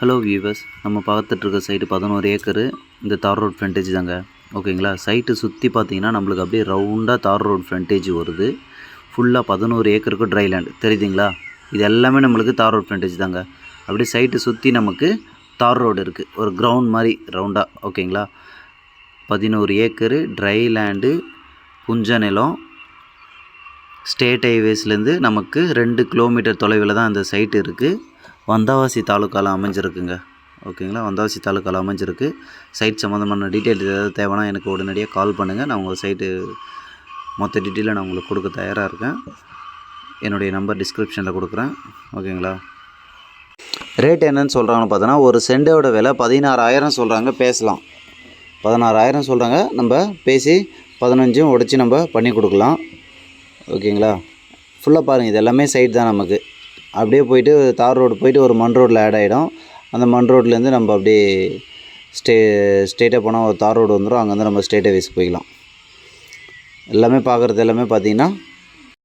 Hello viewers நம்ம பார்த்துட்ருக்க site பதினோரு acre. இந்த தார் ரோட் ஃப்ரண்டேஜ் தாங்க. ஓகேங்களா சைட்டு சுற்றி பார்த்தீங்கன்னா நம்மளுக்கு அப்படியே ரவுண்டாக தார் ரோட் ஃப்ரண்டேஜ் வருது. ஃபுல்லாக பதினோரு ஏக்கருக்கு ட்ரை லேண்ட் தெரியுதுங்களா? இது எல்லாமே நம்மளுக்கு தார் ரோட் ஃப்ரண்டேஜ் தாங்க. அப்படியே சைட்டு சுற்றி நமக்கு தார் ரோடு இருக்குது ஒரு கிரவுண்ட் மாதிரி ரவுண்டாக ஓகேங்களா பதினோரு ஏக்கரு ட்ரை லேண்டு புஞ்ச நிலம். ஸ்டேட் ஹைவேஸ்லேருந்து நமக்கு ரெண்டு கிலோமீட்டர் தொலைவில் தான் அந்த சைட்டு இருக்குது வந்தாவாசி தாலுக்காவில் அமைஞ்சிருக்குங்க. ஓகேங்களா? வந்தாவாசி தாலுக்காவில் அமைஞ்சிருக்கு. சைட் சம்மந்தமான டீட்டெயில் ஏதாவது தேவைன்னா எனக்கு உடனடியாக கால் பண்ணுங்கள் நான் உங்கள் சைட்டு மொத்த டீட்டெயிலை நான் உங்களுக்கு கொடுக்க தயாராக இருக்கேன். என்னுடைய நம்பர் டிஸ்கிரிப்ஷனில் கொடுக்குறேன். ஓகேங்களா? ரேட் என்னன்னு சொல்கிறாங்கன்னு பார்த்தோன்னா ஒரு செண்டோட விலை பதினாறாயிரம் சொல்கிறாங்க பேசலாம். பதினாறாயிரம் சொல்கிறாங்க நம்ம பேசி பதினஞ்சும் உடச்சி நம்ம பண்ணி கொடுக்கலாம். ஓகேங்களா? ஃபுல்லாக பாருங்கள் இது எல்லாமே சைட் தான் நமக்கு. அப்படியே போயிட்டு தார் ரோடு போயிட்டு ஒரு மண் ரோட்டில் ஆட் ஆகிடும் அந்த மண் ரோட்லேருந்து நம்ம அப்படியே ஸ்டே ஸ்ட்ரெயிட்டாக போனால் ஒரு தார் ரோடு வந்துடும். அங்கேருந்து நம்ம ஸ்டேட் ஹைவேஸ் போய்க்கலாம். எல்லாமே பார்க்குறது எல்லாமே பார்த்தீங்கன்னா